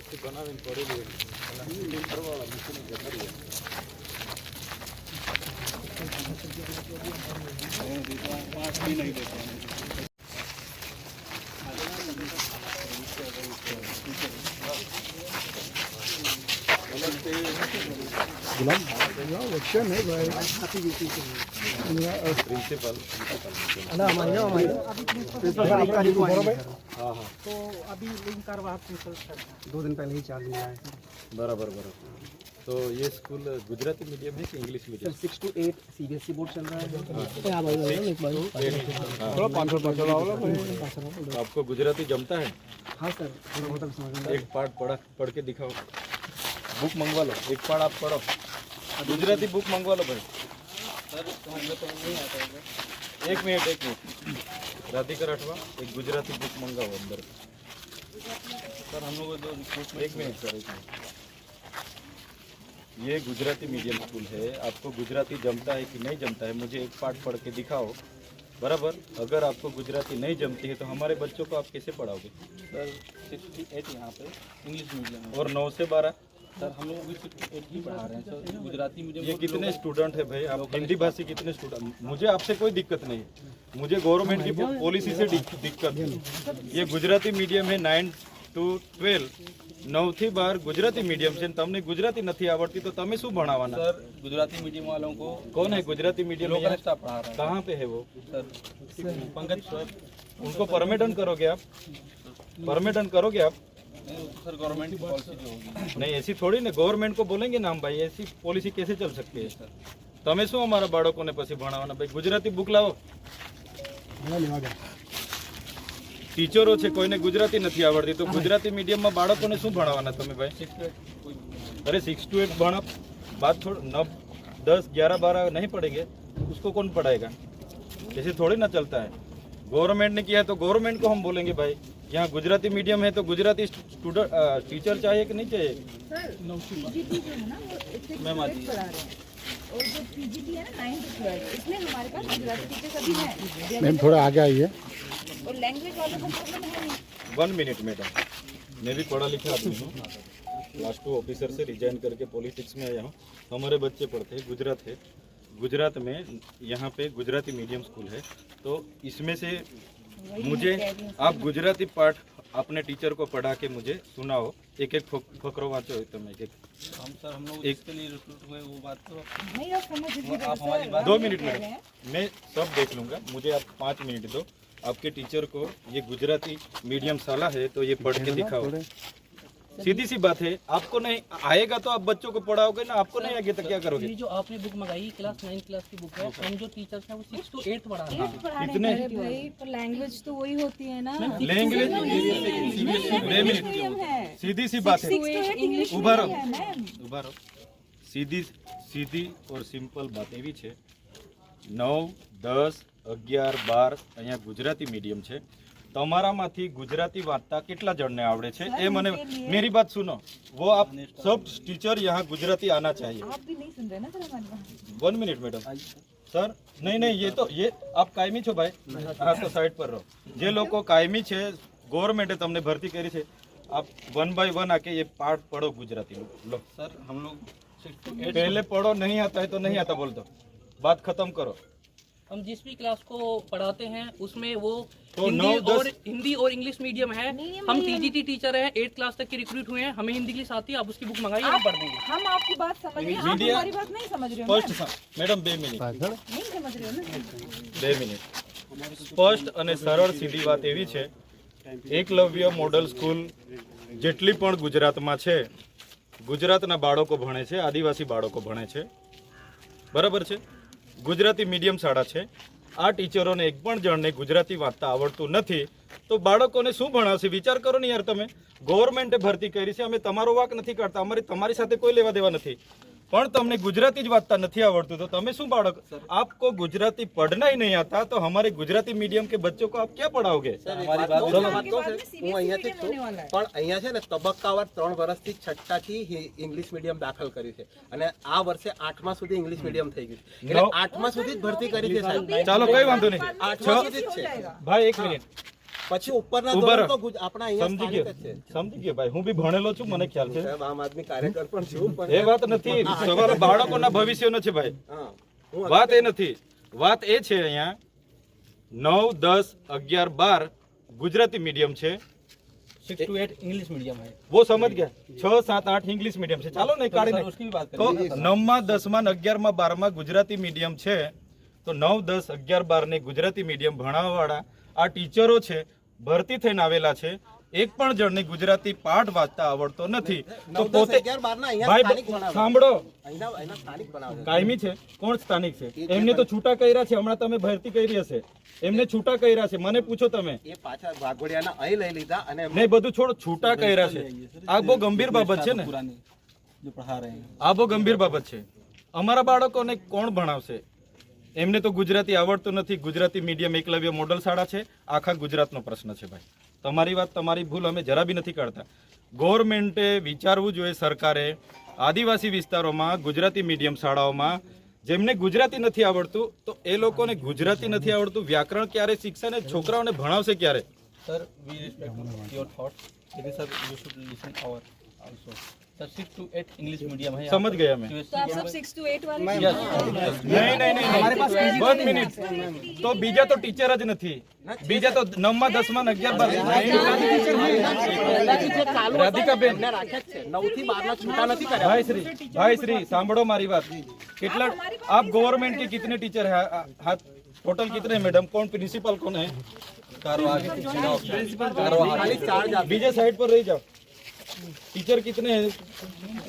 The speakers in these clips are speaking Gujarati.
toti panaven por el dentro la que que se llama? Principal हाँ हाँ तो अभी दो दिन पहले ही चार्ज मिला है बराबर बराबर तो ये स्कूल गुजराती मीडियम है। कि English medium six to eight C B S E board चल रहा है। तो आपको गुजराती जमता है? हाँ सर एक पार्ट पढ़ा पढ़ के दिखाओ। बुक मंगवा लो एक पार्ट आप पढ़ो। गुजराती बुक मंगवा लो भाई। एक मिनट एक मिनट. राधिका राठवा एक गुजराती बुक मंगाओ अंदर. सर हम लोग जो एक मिनट सर एक मिनट. ये गुजराती मीडियम स्कूल है. आपको गुजराती जमता है कि नहीं जमता है मुझे एक पार्ट पढ़ के दिखाओ. बराबर? अगर आपको गुजराती नहीं जमती है तो हमारे बच्चों को आप कैसे पढ़ाओगे? सर सिक्सटी एट यहाँ पे इंग्लिश मीडियम और नौ से बारह? सर हम लोग भी सिक्सटी एट ही पढ़ा रहे हैं सर गुजराती मीडियम ये कितने स्टूडेंट है भाई आप हिंदी भाषी कितने स्टूडेंट मुझे आपसे कोई दिक्कत नहीं है मुझे गवर्नमेंट की पॉलिसी से दिक- दिक्कत है ये गुजराती मीडियम है નાઇન ટુ ટ્વેલ્વ નવથી બાર ગુજરાતી મીડિયમ છે ને તમને ગુજરાતી નથી આવડતી તો તમે શું ભણાવવાના सर गुजराती मीडियम वालों को कौन है गुजराती मीडियम लोकल स्टाफ पढ़ा रहा कहाँ पे है वो है सर पंकज सर उनको परमिटन करोगे आप परमिटन करोगे आप नहीं, वो तो सर गवर्नमेंट की पॉलिसी जो होगी नहीं ऐसी थोड़ी ना गवर्नमेंट को बोलेंगे ना हम भाई ऐसी पॉलिसी कैसे चल सकती है તમે શું અમારા બાળકોને પછી ભણાવવાના ભાઈ ગુજરાતી બુક લાવો ટીચરો છે કોઈને ગુજરાતી નથી આવડતી તો ગુજરાતી મીડિયમમાં બાળકોને શું ભણાવવાના તમે ભાઈ सिक्स टू एट कोई अरे सिक्स टू एट भणा बात थोड़ा नौ दस ग्यारह बारह नहीं पढ़ेंगे उसको कौन पढ़ाएगा ऐसे थोड़ी ना चलता है गवर्नमेंट ने किया है तो गवर्नमेंट को हम बोलेंगे भाई यहाँ गुजराती मीडियम है तो गुजराती स्टूडेंट टीचर चाहिए कि नहीं चाहिए? है मैम आती है। पढ़ा रहे हैं। और जो पीजीटी है ना नाइन्थ ट्वेल्थ इसमें हमारे पास गुजराती टीचर्स अभी हैं। मैम थोड़ा आगे आइए। और लैंग्वेज वालों का प्रॉब्लम है वन मिनट मैडम मैं भी पढ़ा लिखा आदमी हूँ। क्लास टू ऑफिसर से रिजाइन करके पॉलिटिक्स में आया हूँ। हमारे बच्चे पढ़ते हैं गुजरात है। गुजरात में यहाँ पे गुजराती मीडियम स्कूल है। तो इसमें से मुझे आप गुजराती पाठ अपने टीचर को पढ़ा के मुझे सुनाओ एक एक फक- फकरो वाँचो एकदम एक एक हम सर हम लोग एक- इसके लिए रिक्रूट हुए वो बात तो नहीं आप समझ वो लीजिए आप हमारी बात दो मिनट मैडम मैं सब देख लूँगा मुझे आप पाँच मिनट दो आपके टीचर को ये गुजराती मीडियम साला है तो ये पढ़ के दिखाओ सीधी सी बात है आपको नहीं आएगा तो आप बच्चों को पढ़ाओगे ना आपको नहीं आएगा तो क्या करोगे ये जो आपने बुक मंगाई क्लास नाइन क्लास की बुक है हम जो टीचर्स हैं वो सिक्स टू एट पढ़ा रहे हैं कितने अरे भाई पर लैंग्वेज तो वही होती है ना लैंग्वेज सीधी सी बात है इंग्लिश ઉભા રહો ઉભા રહો સીધી સીધી ઓર સિમ્પલ બાત એવી છે નવ દસ અગિયાર બાર અહીંયા ગુજરાતી મીડિયમ છે તમારામાંથી ગુજરાતી વાંચતા કેટલા જણને આવડે છે એ મને મેરી બાત સુનો वो आप सब टीचर यहाँ गुजराती आना चाहिए आप भी नहीं सुन रहे ना सर हमारी बात वन मिनट मैडम સર નહીં નહીં ये तो ये आप કાયમી છો ભાઈ હા તો સાઈડ પર રહો જે લોકો કાયમી છે ગવર્મેન્ટે તમને ભરતી કરી છે આપ વન બાય વન આકે ये पार्ट पढ़ो गुजराती में लो सर हम लोग सिक्स टू एट पहले पढ़ो नहीं आता है तो नहीं आता बोल दो बात खत्म करो हम जिस भी क्लास को पढ़ाते हैं उसमें वो तो हिंदी नौ, दस- और हिंदी और इंग्लिश मीडियम है नहीं, हम नहीं, टीजीटी टीचर हैं एट क्लास तक के रिक्रूट हुए हैं हमें हिंदी इंग्लिश आती है आप उसकी बुक मंगाइए हम पढ़ देंगे हम आपकी बात समझ रहे हैं आप मीडिया- हमारी बात नहीं समझ रहे हो સ્પષ્ટ મેડમ બે મિનિટ नहीं समझ रहे हो ना બે મિનિટ સ્પષ્ટ અને સરળ સીધી વાત એવી છે એકલવ્ય મોડલ સ્કૂલ જેટલી પણ ગુજરાતમાં છે ગુજરાતના બાળકો ભણે છે આદિવાસી બાળકો ભણે છે બરાબર છે ગુજરાતી મીડિયમ શાળા છે. આ ટીચરોને એક પણ જણને ગુજરાતી વાંચતા આવડતું નથી. તો બાળકોને શું ભણાવશે? વિચાર કરો ને યાર તમે. ગવર્મેન્ટે ભરતી કરી છે. અમે તમારો વાક નથી કાઢતા. અમારી તમારી સાથે કોઈ લેવા દેવા નથી. પણ તમને ગુજરાતી જ વાંચતા નથી આવડતું તો તમે શું બાળક આપકો ગુજરાતી पढ़ना ही नहीं आता तो हमारे गुजराती मीडियम के बच्चों को आप क्या पढ़ाओगे हमारी बात હું અહીંયાથી જ છું પણ અહીંયા છે ને તબક્કાવાર ત્રણ વર્ષથી છઠ્ઠાથી હી- ઇંગ્લિશ મીડિયમ દાખલ કર્યું છે અને આ વર્ષે આઠમા સુધી ઇંગ્લિશ મીડિયમ થઈ ગયું છે એટલે નવ- આઠમા સુધી જ ભરતી કરી છે સાહેબ ચાલો કઈ વાંધો નહીં આઠમા સુધી જ છે ભાઈ એક મિનિટ પછી ઉપરના ઉભા ધોરણ રહો. તો ગુજ- આપણા અહીંયા સમજી સ્થાનિક ગયો જ છે સમજી ગયો ભાઈ હું બી ભણેલો છું મને ખ્યાલ છે સાહેબ આમ આદમી કાર્યકર પણ છું પણ એ વાત નથી સવાલ બાળકોના ભવિષ્યનો છે ભાઈ હા હું વાત એ નથી વાત એ છે અહીંયા નવ દસ અગિયાર બાર ગુજરાતી મીડિયમ છે six to eight English medium है वो समझ ગયા છ સાત આઠ ઇંગ્લિશ મીડિયમ છે ચાલો ને કાઢીને उसकी भी बात તો નવમાં દસમાં ને અગિયારમાં બારમાં ગુજરાતી મીડિયમ છે તો નવ દસ અગિયાર બાર ને ગુજરાતી મીડિયમ ભણાવવાવાળા આ ટીચરો છે ભરતી થઈને આવેલા છે. એક પણ જણને ગુજરાતી પાઠ વાંચતા આવડતો નથી. તો પોતે ભાઈ સાંભળો. કાયમી છે? કોણ સ્થાનિક છે? એમને તો છૂટા કર્યા છે. હમણાં તમે ભરતી કરી હશે. એમને છૂટા કર્યા છે. મને પૂછો તમે. એ બધું છોડો. છૂટા કર્યા છે. આ બહુ ગંભીર બાબત છે ને. આ બહુ ગંભીર બાબત છે. અમારા બાળકોને કોણ ભણાવશે? એમને તો ગુજરાતી આવડતું નથી. ગુજરાતી મીડિયમ એકલવ્ય મોડલ શાળા છે. આખા ગુજરાતનો પ્રશ્ન છે ભાઈ. તમારી વાત, તમારી ભૂલ અમે જરા બી નથી કાઢતા. ગવર્મેન્ટે વિચારવું જોઈએ સરકારે આદિવાસી વિસ્તારોમાં, ગુજરાતી મીડિયમ શાળાઓમાં, જેમને ગુજરાતી નથી આવડતું, તો એ લોકોને ગુજરાતી નથી આવડતું. વ્યાકરણ ક્યારે શિક્ષા ને છોકરાઓને ભણાવશે ક્યારે? Sir we respect your thought sir six to eight English medium है समझ गया मैं तो आप सब सिक्स टू एट वाले નહીં નહીં નહીં વન મિનિટ તો બીજા તો ટીચર જ નથી બીજા તો નવમાં દસમાં ને અગિયાર બાર રાધિકાબેન એમને રાખ્યા જ છે નવ થી બાર ના છૂટા નથી કર્યા भाई श्री भाई श्री सांभड़ो मारी बात कितना आप गवर्नमेंट के कितने टीचर है हाथ टोटल कितने हैं मैडम कौन प्रिंसिपल कौन है ખાલી ચાર જ बीजे साइड पर रह जाओ टीचर कितने हैं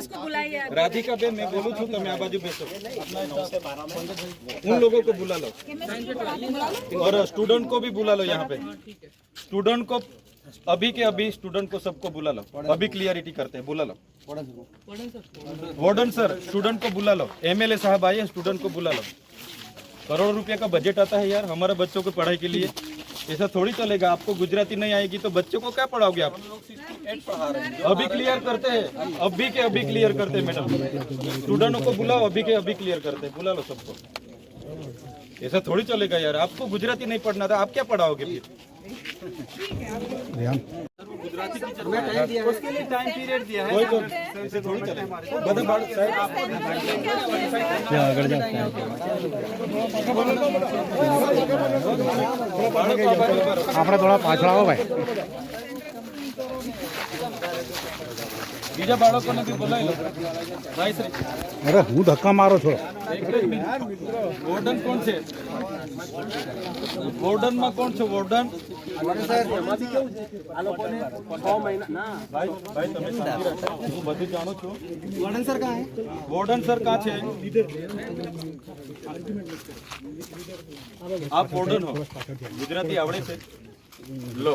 उसको बुलाइए राधिका बेन, मैं बोलू छू तो तुम आबाजू बेचो उन लोगों को बुला लो। और स्टूडेंट को भी बुला लो यहाँ पे। स्टूडेंट को, अभी के अभी स्टूडेंट को सबको बुला लो। अभी क्लियरिटी करते हैं, बुला लो। वार्डन सर स्टूडेंट को बुला लो। एमएलए साहब आइए स्टूडेंट को बुला लो। करोड़ रुपए का बजट आता है यार, हमारे बच्चों को पढ़ाई के लिए। ऐसा थोड़ी चलेगा, आपको गुजराती नहीं आएगी तो बच्चों को क्या पढ़ाओगे आप? अभी क्लियर करते हैं, अभी के अभी क्लियर करते हैं, मैडम। स्टूडेंटों को बुलाओ, अभी के अभी क्लियर करते हैं, बुला लो सबको। ऐसा थोड़ी चलेगा यार, आपको गुजराती नहीं पढ़ना था, आप क्या पढ़ाओगे फिर? उसके लिए टाइम पीरियड दिया है कोई ऐसे थोड़ी चलेगा बता बाड़ साहब आपको આપણે થોડા પાછળ આવો ભાઈ બીજા બાળકોને બી બોલાવી લો ભાઈ શ્રી અરે હું ધક્કા મારો છો વોર્ડન કોણ છે વોર્ડન માં કોણ છે વોર્ડન આ લોકોને છ મહિના ભાઈ ભાઈ તમે શાંતિ હું બધું જાણું છું. વોર્ડન સર કાં વોર્ડન સર કાં છે? આપ વોર્ડન હો. ગુજરાતી આવડે છે. લો.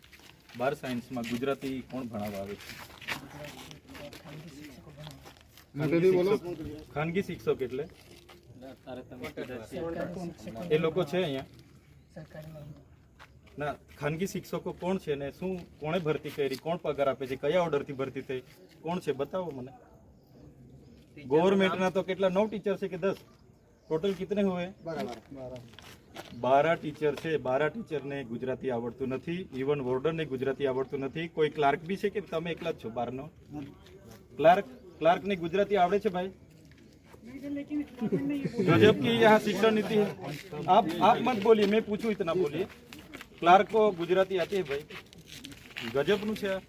બાર સાયન્સમાં ગુજરાતી કોણ ભણાવવા આવે છે? ખાનગી શિક્ષક એટલે? એ લોકો છે અહીંયા? ના ખાનગી શિક્ષકો કોણ છે ને શું કોણે ભરતી કરી કોણ પગાર આપે છે કયા ઓર્ડરથી ભરતી થઈ કોણ છે બતાવો મને. ગવર્મેન્ટના તો કેટલા નવ ટીચર છે કે દસ? ટોટલ કિતને હુએ બારા ટીચર છે બારા ટીચરને ગુજરાતી આવડતું નથી ઇવન વોર્ડનને ગુજરાતી આવડતું નથી કોઈ ક્લાર્ક બી છે કે તમે એકલા જ છો બારનો क्लार्क क्लार्क ने गुजराती आवड़े छे भाई गजब की यहाँ शिक्षण नीति है आप आप मत बोलिए मैं पूछूं इतना बोलिए क्लार्क को गुजराती आती है भाई गजब નું છે આ.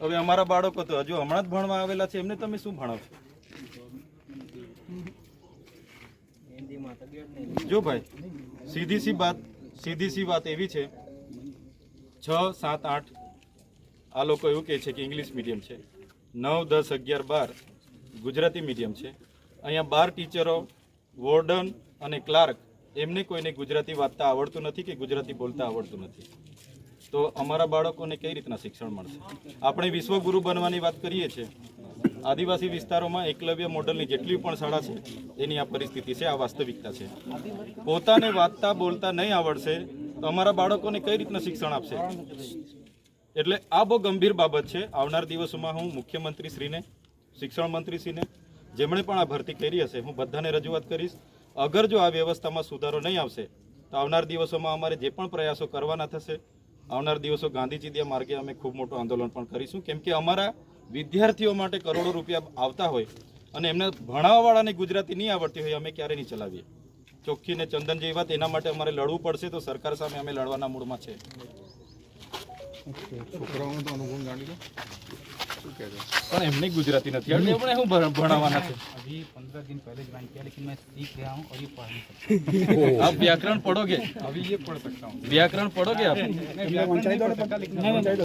હવે અમારા બાળકો તો હજુ હમણાં જ ભણવા આવેલા છે એમને તમે શું ભણાવશો જો ભાઈ સીધી સી વાત, સીધી સી વાત એવી છે, છ, સાત, આઠ, આ લોકો એવું કહે છે કે ઇંગ્લિશ મીડિયમ છે. નવ, દસ, અગિયાર, બાર, ગુજરાતી મીડિયમ છે. અહીંયા બાર ટીચરો, વોર્ડન અને ક્લાર્ક, એમને કોઈને ગુજરાતી વાંચતા આવડતું નથી કે ગુજરાતી બોલતા આવડતું નથી. તો અમારા બાળકોને કઈ રીતના શિક્ષણ મળશે? આપણે વિશ્વગુરુ બનવાની વાત કરીએ છીએ. આદિવાસી વિસ્તારોમાં એકલવ્ય મોડલની જેટલી પણ શાળા છે, એની આ પરિસ્થિતિ છે, આ વાસ્તવિકતા છે. પોતાને વાંચતા, બોલતા નહીં આવડશે, તો અમારા બાળકોને કઈ રીતના શિક્ષણ આપશે? એટલે આ બહુ ગંભીર બાબત છે. આવનાર દિવસોમાં હું મુખ્યમંત્રીશ્રીને, શિક્ષણ મંત્રીશ્રીને, જેમણે પણ આ ભરતી કરી હશે, હું બધાને રજૂઆત કરીશ. અગર જો આ વ્યવસ્થામાં સુધારો નહીં આવશે, તો આવનાર દિવસોમાં અમારે જે પણ પ્રયાસો કરવાના થશે, આવનાર દિવસો ગાંધીજી માર્ગે અમે ખૂબ મોટું આંદોલન પણ કરીશું. કેમ કે અમારા વિદ્યાર્થીઓ માટે કરોડો રૂપિયા આવતા હોય અને એમને ભણાવવાવાળાને ગુજરાતી નહીં આવડતી હોય અમે ક્યારે નહીં ચલાવીએ ચોખ્ખી ને ચંદન જેવી વાત એના માટે અમારે લડવું પડશે તો સરકાર સામે અમે લડવાના મૂડમાં છે પણ એમને ગુજરાતી નથી આવડતી એમણે શું ભણ- ભણાવવાના છે अभी पंद्रह दिन पहले ज्वाइन किया लेकिन मैं सीख गया हूँ और ये पढ़ नहीं सकता आप व्याकरण पढ़ोगे अभी ये पढ़ सकता हूँ व्याकरण पढ़ोगे आप मैं व्याकरण नहीं पढ़ सकता लेकिन